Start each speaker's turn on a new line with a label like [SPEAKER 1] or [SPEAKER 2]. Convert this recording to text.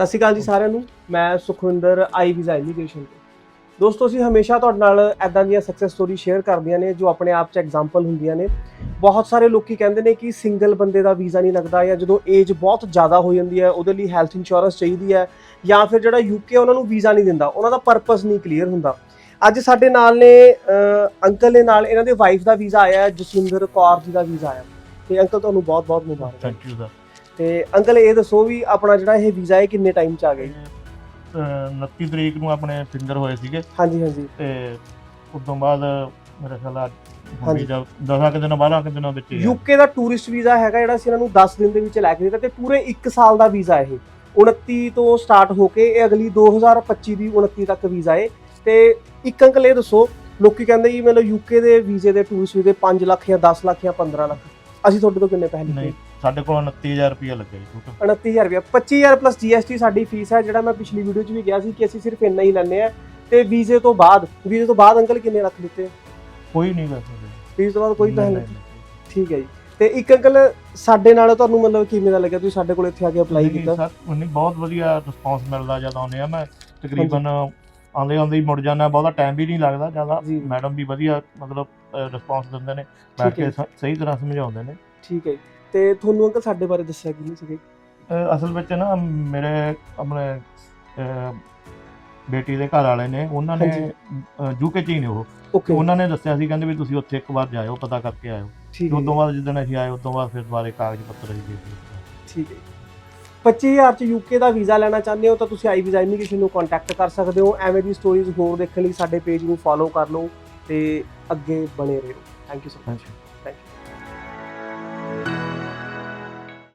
[SPEAKER 1] ਸਤਿ ਸ਼੍ਰੀ ਅਕਾਲ ਜੀ ਸਾਰਿਆਂ ਨੂੰ। ਮੈਂ ਸੁਖਵਿੰਦਰ, ਆਈ ਵੀਜ਼ਾ ਇਮੀਗ੍ਰੇਸ਼ਨ ਤੋਂ। ਦੋਸਤੋ, ਅਸੀਂ ਹਮੇਸ਼ਾ ਤੁਹਾਡੇ ਨਾਲ ਐਦਾਂ ਦੀਆਂ ਸਕਸੈਸ ਸਟੋਰੀ ਸ਼ੇਅਰ ਕਰਦੀਆਂ ਨੇ, ਜੋ ਆਪਣੇ ਆਪ 'ਚ ਐਗਜ਼ਾਮਪਲ ਹੁੰਦੀਆਂ ਨੇ। ਬਹੁਤ ਸਾਰੇ ਲੋਕੀ ਕਹਿੰਦੇ ਨੇ ਕਿ ਸਿੰਗਲ ਬੰਦੇ ਦਾ ਵੀਜ਼ਾ ਨਹੀਂ ਲੱਗਦਾ ਜਾਂ ਜਦੋਂ ਏਜ ਬਹੁਤ ਜ਼ਿਆਦਾ ਹੋ ਜਾਂਦੀ ਹੈ, ਉਹਦੇ ਲਈ ਹੈਲਥ ਇੰਸ਼ੋਰੈਂਸ ਚਾਹੀਦੀ ਹੈ ਜਾਂ ਫਿਰ ਜਿਹੜਾ ਯੂਕੇ ਉਹਨਾਂ ਨੂੰ ਵੀਜ਼ਾ ਨਹੀਂ ਦਿੰਦਾ। ਉਹਨਾਂ ਦਾ ਪਰਪਸ ਨਹੀਂ ਕਲੀਅਰ ਹੁੰਦਾ। ਅੱਜ ਸਾਡੇ ਨਾਲ ਨੇ ਅੰਕਲ ਦੇ ਨਾਲ ਇਹਨਾਂ ਦੇ ਵਾਈਫ ਦਾ ਵੀਜ਼ਾ ਆਇਆ ਜਸਵਿੰਦਰ ਕੌਰ ਜੀ ਦਾ ਵੀਜ਼ਾ ਆਇਆ। ਤੇ ਅੰਕਲ, ਤੁਹਾਨੂੰ ਬਹੁਤ ਬਹੁਤ ਮੁਬਾਰਕ।
[SPEAKER 2] ਥੈਂਕ ਯੂ ਸਰ
[SPEAKER 1] ਤੇ ਅੰਕਲ ਇਹ ਦੱਸੋ ਵੀ ਆਪਣਾ ਜਿਹੜਾ ਇਹ ਵੀਜ਼ਾ ਹੈ ਕਿੰਨੇ ਟਾਈਮ ਚ ਆ ਗਿਆ ਜੀ?
[SPEAKER 2] 29 ਤਰੀਕ ਨੂੰ ਆਪਣੇ ਫਿੰਗਰ ਹੋਏ ਸੀਗੇ।
[SPEAKER 1] ਹਾਂਜੀ ਹਾਂਜੀ।
[SPEAKER 2] ਤੇ ਉਸ ਤੋਂ ਬਾਅਦ ਮੇਰੇ ਖਿਆਲ ਆ
[SPEAKER 1] ਹਾਂਜੀ।
[SPEAKER 2] ਵੀਜ਼ਾ 10 ਕਿ ਦਿਨਾਂ 12 ਕਿ ਦਿਨਾਂ ਵਿੱਚ ਹੀ ਆ।
[SPEAKER 1] ਯੂਕੇ ਦਾ ਟੂਰਿਸਟ ਵੀਜ਼ਾ ਹੈਗਾ ਜਿਹੜਾ ਅਸੀਂ ਇਹਨਾਂ ਨੂੰ 10 ਦਿਨ ਦੇ ਵਿੱਚ ਲੈ ਕੇ ਦਿੱਤਾ ਤੇ ਪੂਰੇ 1 ਸਾਲ ਦਾ ਵੀਜ਼ਾ ਇਹ। 29 ਤੋਂ ਸਟਾਰਟ ਹੋ ਕੇ ਇਹ ਅਗਲੀ 2025 ਦੀ 29 ਤੱਕ ਵੀਜ਼ਾ ਹੈ ਤੇ ਇੱਕ ਅੰਕਲ ਇਹ ਦੱਸੋ ਲੋਕੀ ਕਹਿੰਦੇ ਜੀ ਮਤਲਬ ਯੂਕੇ ਦੇ ਵੀਜ਼ੇ ਦੇ ਟੂਰਿਸਟ ਵੀਜ਼ੇ 5 ਲੱਖ ਜਾਂ 10 ਲੱਖ ਜਾਂ 15 ਲੱਖ। ਅਸੀਂ ਤੁਹਾਡੇ ਤੋਂ ਕਿੰਨੇ ਪੈਸੇ
[SPEAKER 2] ਨਹੀਂ
[SPEAKER 1] ਲਿੱਤੇ
[SPEAKER 2] ਸਾਡੇ ਕੋਲ 29000 ਰੁਪਏ ਲੱਗਿਆ ਜੀ ਟੋਟਲ
[SPEAKER 1] 29000 ਰੁਪਏ 25000 ਪਲੱਸ GST ਸਾਡੀ ਫੀਸ ਹੈ ਜਿਹੜਾ ਮੈਂ ਪਿਛਲੀ ਵੀਡੀਓ 'ਚ ਵੀ ਕਿਹਾ ਸੀ ਕਿ ਅਸੀਂ ਸਿਰਫ ਇੰਨਾ ਹੀ ਲੈਂਦੇ ਆ ਤੇ ਵੀਜ਼ੇ ਤੋਂ ਬਾਅਦ ਵੀਜ਼ੇ ਤੋਂ ਬਾਅਦ ਅੰਕਲ ਕਿੰਨੇ ਲੱਖ ਲਿੱਤੇ
[SPEAKER 2] ਕੋਈ ਨਹੀਂ ਵੈਸੇ
[SPEAKER 1] ਵੀਜ਼ੇ ਤੋਂ ਬਾਅਦ ਕੋਈ ਪੈਸੇ
[SPEAKER 2] ਨਹੀਂ,
[SPEAKER 1] ਠੀਕ ਹੈ ਜੀ। ਤੇ ਇੱਕ ਅੰਕਲ ਸਾਡੇ ਨਾਲ ਤੁਹਾਨੂੰ ਮਤਲਬ ਕਿਵੇਂ ਦਾ ਲੱਗਿਆ? ਤੁਸੀਂ ਸਾਡੇ ਕੋਲ ਇੱਥੇ ਆ ਕੇ ਅਪਲਾਈ ਕੀਤਾ।
[SPEAKER 2] ਸਰ ਨਹੀਂ ਬਹੁਤ ਵਧੀਆ ਰਿਸਪੌਂਸ ਮਿਲਦਾ ਜਦ ਆਉਂਦੇ ਆ। ਮੈਂ ਤਕਰੀਬਨ ਆਉਂਦੇ ਆਉਂਦੇ ਹੀ ਮੁੜ ਜਾਂਦਾ ਬਹੁਤਾ ਟਾਈਮ ਵੀ ਨਹੀਂ ਲੱਗਦਾ ਜ਼ਿਆਦਾ
[SPEAKER 1] ਜੀ।
[SPEAKER 2] ਮੈਡਮ ਵੀ ਵਧੀਆ ਮਤਲਬ ਰਿਸਪੌਂਸ ਦਿੰਦੇ ਨੇ ਬੈਠ
[SPEAKER 1] ਠੀਕ ਹੈ।
[SPEAKER 2] ਕੇ ਸ- ਸਹੀ ਤਰ੍ਹਾਂ ਸਮਝਾਉਂਦੇ ਨੇ
[SPEAKER 1] ਠੀਕ ਹੈ ਜੀ। ਤੇ ਤੁਹਾਨੂੰ ਅੰਕਲ ਸਾਡੇ ਬਾਰੇ ਦੱਸਿਆ ਕਿ ਨਹੀਂ ਸੀਗੇ
[SPEAKER 2] ਅਹ ਅਸਲ ਵਿੱਚ ਨਾ ਮੇਰੇ ਆਪਣੇ ਅਹ, ਬੇਟੀ ਦੇ ਘਰ ਵਾਲੇ ਨੇ ਉਹਨਾਂ ਨੇ। ਯੂਕੇ ਚ ਹੀ ਨੇ ਉਹ ਤੇ
[SPEAKER 1] ਓਕੇ
[SPEAKER 2] ਉਹਨਾਂ ਨੇ ਦੱਸਿਆ ਸੀ ਕਹਿੰਦੇ ਵੀ ਤੁਸੀਂ ਉੱਥੇ ਇੱਕ ਵਾਰ ਜਾਇਓ ਪਤਾ ਕਰਕੇ ਆਇਓ
[SPEAKER 1] ਠੀਕ
[SPEAKER 2] ਤੇ
[SPEAKER 1] ਹੈ
[SPEAKER 2] ਉਸ ਤੋਂ ਬਾਅਦ ਜਦੋਂ ਅਸੀਂ ਆਏ ਉਸ ਤੋਂ ਬਾਅਦ ਫਿਰ ਦੁਬਾਰੇ ਕਾਗਜ਼ ਪੱਤਰ ਅਸੀਂ ਦੇ ਦਿੱਤੇ
[SPEAKER 1] ਠੀਕ ਹੈ। 25000 ਚ ਯੂਕੇ ਦਾ ਵੀਜ਼ਾ ਲੈਣਾ ਚਾਹੁੰਦੇ ਹੋ ਤਾਂ ਤੁਸੀਂ ਆਈ ਵੀਜ਼ਾ ਇਮੀਗ੍ਰੇਸ਼ਨ ਨੂੰ ਕੰਟੈਕਟ ਕਰ ਸਕਦੇ ਹੋ। ਐਵੇਂ ਦੀ ਸਟੋਰੀਜ਼ ਹੋਰ ਦੇਖਣ ਲਈ ਸਾਡੇ ਪੇਜ ਨੂੰ ਫੋਲੋ ਕਰ ਲਓ ਤੇ ਅੱਗੇ ਬਣੇ ਰਹੋ। Thank you so much